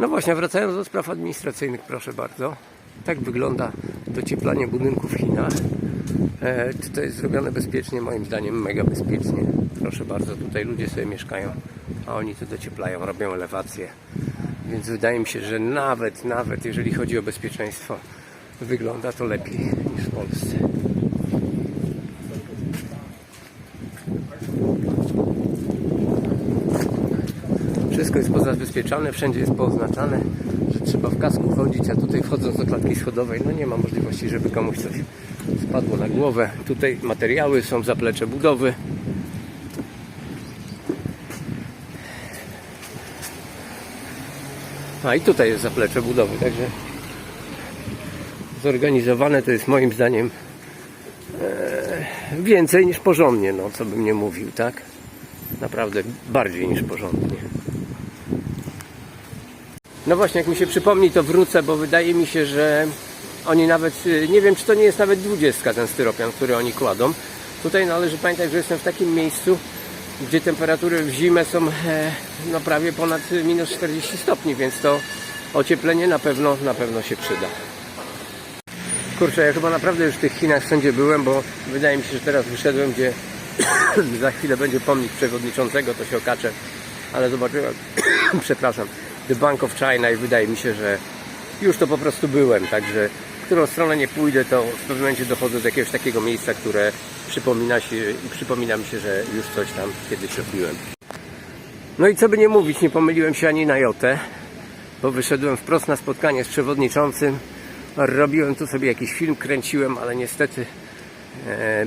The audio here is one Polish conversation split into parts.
No właśnie, wracając do spraw administracyjnych, proszę bardzo. Tak wygląda docieplanie budynków w Chinach. E, czy to jest zrobione bezpiecznie? Moim zdaniem mega bezpiecznie. Proszę bardzo, tutaj ludzie sobie mieszkają, a oni to docieplają, robią elewacje. Więc wydaje mi się, że nawet, nawet jeżeli chodzi o bezpieczeństwo, wygląda to lepiej niż w Polsce. Wszystko jest pozabezpieczane, wszędzie jest pooznaczane, że trzeba w kasku chodzić, a tutaj wchodząc do klatki schodowej, no nie ma możliwości, żeby komuś coś spadło na głowę. Tutaj materiały są, zaplecze budowy. A i tutaj jest zaplecze budowy, także zorganizowane to jest moim zdaniem e, więcej niż porządnie, no co bym nie mówił, tak? Naprawdę bardziej niż porządnie. No właśnie, jak mi się przypomni, to wrócę, bo wydaje mi się, że oni nawet, y, nie wiem, czy to nie jest nawet 20 ten styropian, który oni kładą. Tutaj należy pamiętać, że jestem w takim miejscu, gdzie temperatury w zimę są e, no prawie ponad minus 40 stopni, więc to ocieplenie na pewno, na pewno się przyda. Kurczę, ja chyba naprawdę już w tych Chinach wszędzie byłem, bo wydaje mi się, że teraz wyszedłem, gdzie za chwilę będzie pomnik przewodniczącego, to się okaże, ale zobaczyłem, przepraszam, The Bank of China i wydaje mi się, że już to po prostu byłem, także w którą stronę nie pójdę, to w pewnym momencie dochodzę do jakiegoś takiego miejsca, które przypomina się i przypomina mi się, że już coś tam kiedyś robiłem. No i co by nie mówić, nie pomyliłem się ani na jotę, bo wyszedłem wprost na spotkanie z przewodniczącym. Robiłem tu sobie jakiś film, kręciłem, ale niestety e,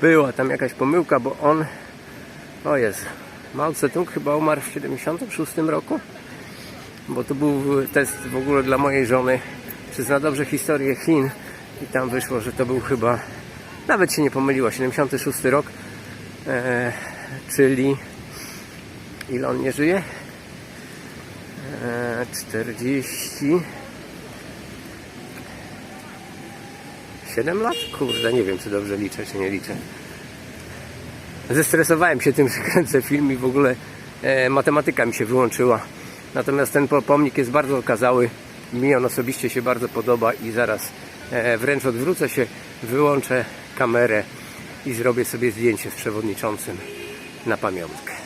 była tam jakaś pomyłka, bo on, o jest, Mao Tse-tung chyba umarł w 76 roku, bo to był test w ogóle dla mojej żony, czy zna dobrze historię Chin i tam wyszło, że to był chyba, nawet się nie pomyliła, 76 rok, e, czyli ile on nie żyje? E, 40 7 lat? Kurde, nie wiem, czy dobrze liczę, czy nie liczę. Zestresowałem się tym, że kręcę film i w ogóle e, matematyka mi się wyłączyła. Natomiast ten po- pomnik jest bardzo okazały. Mi on osobiście się bardzo podoba i zaraz e, wręcz odwrócę się, wyłączę kamerę i zrobię sobie zdjęcie z przewodniczącym na pamiątkę.